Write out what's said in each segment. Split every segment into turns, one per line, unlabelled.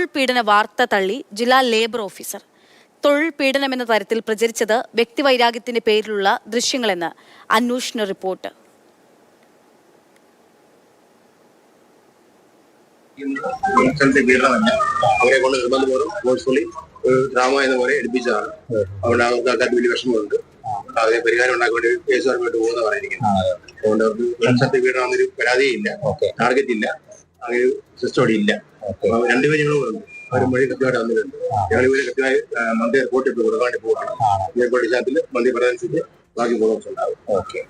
തൊഴിൽ പീഡന വാർത്ത തള്ളി ജില്ലാ ലേബർ ഓഫീസർ. തൊഴിൽ പീഡനം എന്ന തരത്തിൽ പ്രചരിച്ചത് വ്യക്തിവൈരാഗ്യത്തിന്റെ പേരിലുള്ള ദൃശ്യങ്ങളെന്ന് അന്വേഷണ റിപ്പോർട്ട്.
അവരെ കൊണ്ട് നിർബന്ധപൂർവം ഫോഴ്സ്ഫുള്ളി ഒരു ഡ്രാമ എന്ന പോലെ എടുപ്പിച്ചതാണ്. അതുകൊണ്ട് അവർക്ക് ആൾക്കാർക്ക് വലിയ വിഷമമുണ്ട്. അതിന് പരിഹാരം ഉണ്ടാക്കാൻ വേണ്ടി കേസുകാരുമായിട്ട് പോകുന്ന പറഞ്ഞിരിക്കുന്നത്. അതുകൊണ്ട് അവർക്ക് പീഡനം എന്നൊരു ടാർഗറ്റ് ഇല്ല. അങ്ങനെ സിസ്റ്റം അവിടെ ഇല്ല രണ്ടുപേരും ഞങ്ങൾ വന്നു. അവരും വഴി കൃത്യമായിട്ട് വന്നിട്ടുണ്ട് ഞങ്ങൾ ഇവരെ കൃത്യമായി മന്ത്രി റിപ്പോർട്ട് ഇട്ട് കൊടുക്കാൻ വേണ്ടി പോവാണ് അടിസ്ഥാനത്തിൽ മന്ത്രി പറഞ്ഞതനുസരിച്ച് ബാക്കി ഫോളോസ് ഉണ്ടാവും ഓക്കെ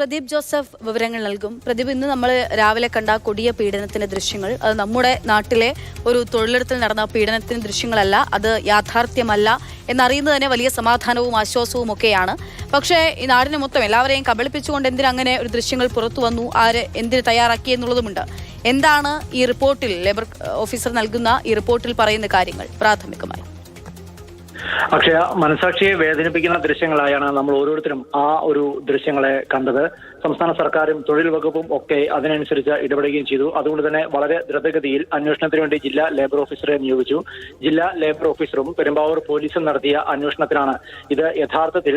പ്രദീപ് ജോസഫ് വിവരങ്ങൾ നൽകും. പ്രദീപ് ഇന്ന് നമ്മൾ രാവിലെ കണ്ട കൊടിയ പീഡനത്തിന്റെ ദൃശ്യങ്ങൾ അത് നമ്മുടെ നാട്ടിലെ ഒരു തൊഴിലിടത്തിൽ നടന്ന പീഡനത്തിന്റെ ദൃശ്യങ്ങളല്ല അത് യാഥാർത്ഥ്യമല്ല എന്നറിയുന്നത് തന്നെ വലിയ സമാധാനവും ആശ്വാസവും ഒക്കെയാണ്. പക്ഷേ ഈ നാടിനെ മൊത്തം എല്ലാവരെയും കബളിപ്പിച്ചുകൊണ്ട് എന്തിനങ്ങനെ ഒരു ദൃശ്യങ്ങൾ പുറത്തു വന്നു ആര് എന്തിന് തയ്യാറാക്കി എന്നുള്ളതുമുണ്ട്. എന്താണ് ഈ റിപ്പോർട്ടിൽ ലേബർ ഓഫീസർ നൽകുന്ന ഈ റിപ്പോർട്ടിൽ പറയുന്ന കാര്യങ്ങൾ പ്രാഥമികമായി.
അക്ഷയ മനസാക്ഷിയെ വേദനിപ്പിക്കുന്ന ദൃശ്യങ്ങളായാണ് നമ്മൾ ഓരോരുത്തരും ആ ഒരു ദൃശ്യങ്ങളെ കണ്ടത്. സംസ്ഥാന സർക്കാരും തൊഴിൽ വകുപ്പും ഒക്കെ അതിനനുസരിച്ച് ഇടപെടുകയും ചെയ്തു. അതുകൊണ്ട് തന്നെ വളരെ ദ്രുതഗതിയിൽ അന്വേഷണത്തിന് വേണ്ടി ജില്ലാ ലേബർ ഓഫീസറെ നിയോഗിച്ചു. ജില്ലാ ലേബർ ഓഫീസറും പെരുമ്പാവൂർ പോലീസും നടത്തിയ അന്വേഷണത്തിലാണ് ഇത് യഥാർത്ഥത്തിൽ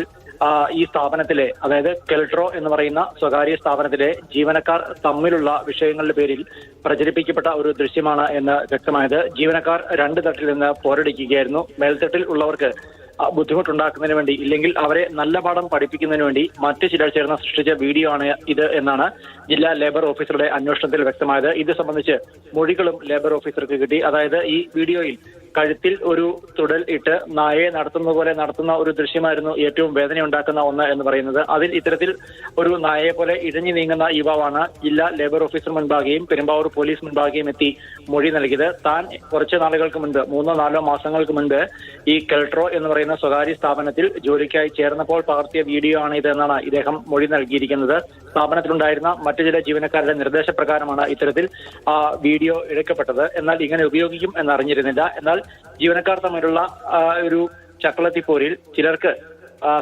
ഈ സ്ഥാപനത്തിലെ അതായത് കെൽട്രോ എന്ന് പറയുന്ന സ്വകാര്യ സ്ഥാപനത്തിലെ ജീവനക്കാർ തമ്മിലുള്ള വിഷയങ്ങളുടെ പേരിൽ പ്രചരിപ്പിക്കപ്പെട്ട ഒരു ദൃശ്യമാണ് എന്ന് വ്യക്തമായത്. ജീവനക്കാർ രണ്ട് തട്ടിൽ നിന്ന് പോരടിക്കുകയായിരുന്നു. മേൽത്തട്ടിൽ ഉള്ളവർക്ക് ബുദ്ധിമുട്ടുണ്ടാക്കുന്നതിന് വേണ്ടി ഇല്ലെങ്കിൽ അവരെ നല്ല പാഠം പഠിപ്പിക്കുന്നതിന് വേണ്ടി മറ്റു ചിലർ ചേർന്ന് സൃഷ്ടിച്ച വീഡിയോ ആണ് ഇത് എന്നാണ് ജില്ലാ ലേബർ ഓഫീസറുടെ അന്വേഷണത്തിൽ വ്യക്തമായത് ഇത് സംബന്ധിച്ച് മൊഴികളും ലേബർ ഓഫീസർക്ക് കിട്ടി. അതായത് ഈ വീഡിയോയിൽ കഴുത്തിൽ ഒരു തുടൽ ഇട്ട് നായയെ നടത്തുന്ന പോലെ നടത്തുന്ന ഒരു ദൃശ്യമായിരുന്നു ഏറ്റവും വേദനയുണ്ടാക്കുന്ന ഒന്ന് എന്ന് പറയുന്നത്. അതിൽ ഇത്തരത്തിൽ ഒരു നായയെ പോലെ ഇഴഞ്ഞു നീങ്ങുന്ന യുവാവാണ് ജില്ലാ ലേബർ ഓഫീസർ മുൻപാകെയും പെരുമ്പാവൂർ പോലീസ് മുൻപാകെയും എത്തി മൊഴി നൽകിയത്. താൻ കുറച്ച് നാളുകൾക്ക് മുൻപ് മൂന്നോ നാലോ മാസങ്ങൾക്ക് മുൻപ് ഈ കെൽട്രോ എന്ന് പറയുന്ന സ്വകാര്യ സ്ഥാപനത്തിൽ ജോലിക്കായി ചേർന്നപ്പോൾ പകർത്തിയ വീഡിയോ ആണ് ഇത് എന്നാണ് ഇദ്ദേഹം മൊഴി നൽകിയിരിക്കുന്നത്. സ്ഥാപനത്തിലുണ്ടായിരുന്ന മറ്റു ചില ജീവനക്കാരുടെ നിർദ്ദേശപ്രകാരമാണ് ഇത്തരത്തിൽ ആ വീഡിയോ എടുക്കപ്പെട്ടത്. എന്നാൽ ഇങ്ങനെ ഉപയോഗിക്കും എന്നറിഞ്ഞിരുന്നില്ല. എന്നാൽ ജീവനക്കാർ തമ്മിലുള്ള ഒരു ചക്കളത്തിപ്പോരിൽ ചിലർക്ക്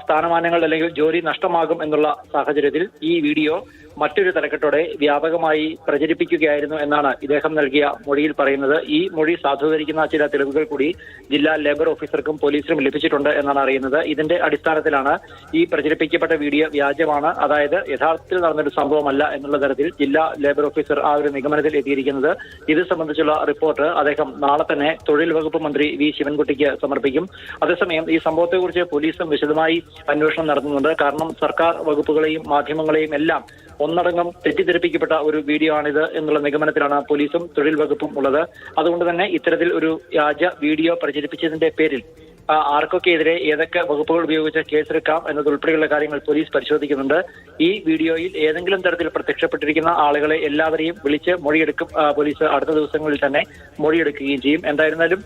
സ്ഥാനമാനങ്ങൾ അല്ലെങ്കിൽ ജോലി നഷ്ടമാകും എന്നുള്ള സാഹചര്യത്തിൽ ഈ വീഡിയോ മറ്റൊരു തലക്കെട്ടോടെ വ്യാപകമായി പ്രചരിപ്പിക്കുകയായിരുന്നു എന്നാണ് ഇദ്ദേഹം നൽകിയ മൊഴിയിൽ പറയുന്നത്. ഈ മൊഴി സാധൂകരിക്കുന്ന ചില തെളിവുകൾ കൂടി ജില്ലാ ലേബർ ഓഫീസർക്കും പോലീസിനും ലഭിച്ചിട്ടുണ്ട് എന്നാണ് അറിയുന്നത്. ഇതിന്റെ അടിസ്ഥാനത്തിലാണ് ഈ പ്രചരിപ്പിക്കപ്പെട്ട വീഡിയോ വ്യാജമാണ്. അതായത് യഥാർത്ഥത്തിൽ നടന്നൊരു സംഭവമല്ല എന്നുള്ള തരത്തിൽ ജില്ലാ ലേബർ ഓഫീസർ ആ ഒരു നിഗമനത്തിൽ എത്തിയിരിക്കുന്നത്. ഇത് സംബന്ധിച്ചുള്ള റിപ്പോർട്ട് അദ്ദേഹം നാളെ തന്നെ തൊഴിൽ വകുപ്പ് മന്ത്രി വി. ശിവൻകുട്ടിക്ക് സമർപ്പിക്കും. അതേസമയം ഈ സംഭവത്തെക്കുറിച്ച് പോലീസും വിശദമായി അന്വേഷണം നടത്തുന്നുണ്ട്. കാരണം സർക്കാർ വകുപ്പുകളെയും മാധ്യമങ്ങളെയും എല്ലാം ഒന്നടങ്കം തെറ്റിദ്ധരിപ്പിക്കപ്പെട്ട ഒരു വീഡിയോ ആണിത് എന്നുള്ള നിഗമനത്തിലാണ് പോലീസും തൊഴിൽ വകുപ്പും ഉള്ളത്. അതുകൊണ്ട് തന്നെ ഇത്തരത്തിൽ ഒരു വ്യാജ വീഡിയോ പ്രചരിപ്പിച്ചതിന്റെ പേരിൽ ആ, ആർക്കൊക്കെ എതിരെ ഏതൊക്കെ വകുപ്പുകൾ ഉപയോഗിച്ച് കേസെടുക്കാം എന്നതുൾപ്പെടെയുള്ള കാര്യങ്ങൾ പോലീസ് പരിശോധിക്കുന്നുണ്ട്. ഈ വീഡിയോയിൽ ഏതെങ്കിലും തരത്തിൽ പ്രത്യക്ഷപ്പെട്ടിരിക്കുന്ന ആളുകളെ എല്ലാവരെയും വിളിച്ച് മൊഴിയെടുക്കും പോലീസ് അടുത്ത ദിവസങ്ങളിൽ തന്നെ മൊഴിയെടുക്കുകയും ചെയ്യും. എന്തായിരുന്നാലും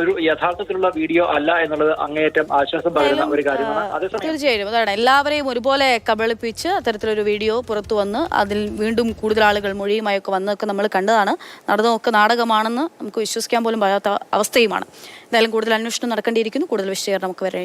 ഒരു യഥാർത്ഥത്തിലുള്ള വീഡിയോ അല്ല എന്നുള്ളത് അങ്ങേയറ്റം ആശ്വാസം പകരുന്ന ഒരു കാര്യമാണ്.
തീർച്ചയായും അതാണ്. എല്ലാവരെയും ഒരുപോലെ കബളിപ്പിച്ച് അത്തരത്തിലൊരു വീഡിയോ പുറത്തു വന്ന് അതിൽ വീണ്ടും കൂടുതൽ ആളുകൾ മൊഴിയുമായൊക്കെ വന്നതൊക്കെ നമ്മൾ കണ്ടതാണ്. നടന്നതൊക്കെ നാടകമാണെന്ന് നമുക്ക് വിശ്വസിക്കാൻ പോലും പറ്റാത്ത അവസ്ഥയുമാണ്. എന്തായാലും കൂടുതൽ അന്വേഷണം നടക്കേണ്ടിയിരിക്കുന്നു. കൂടുതൽ വിശദീകരണം നമുക്ക് വരെ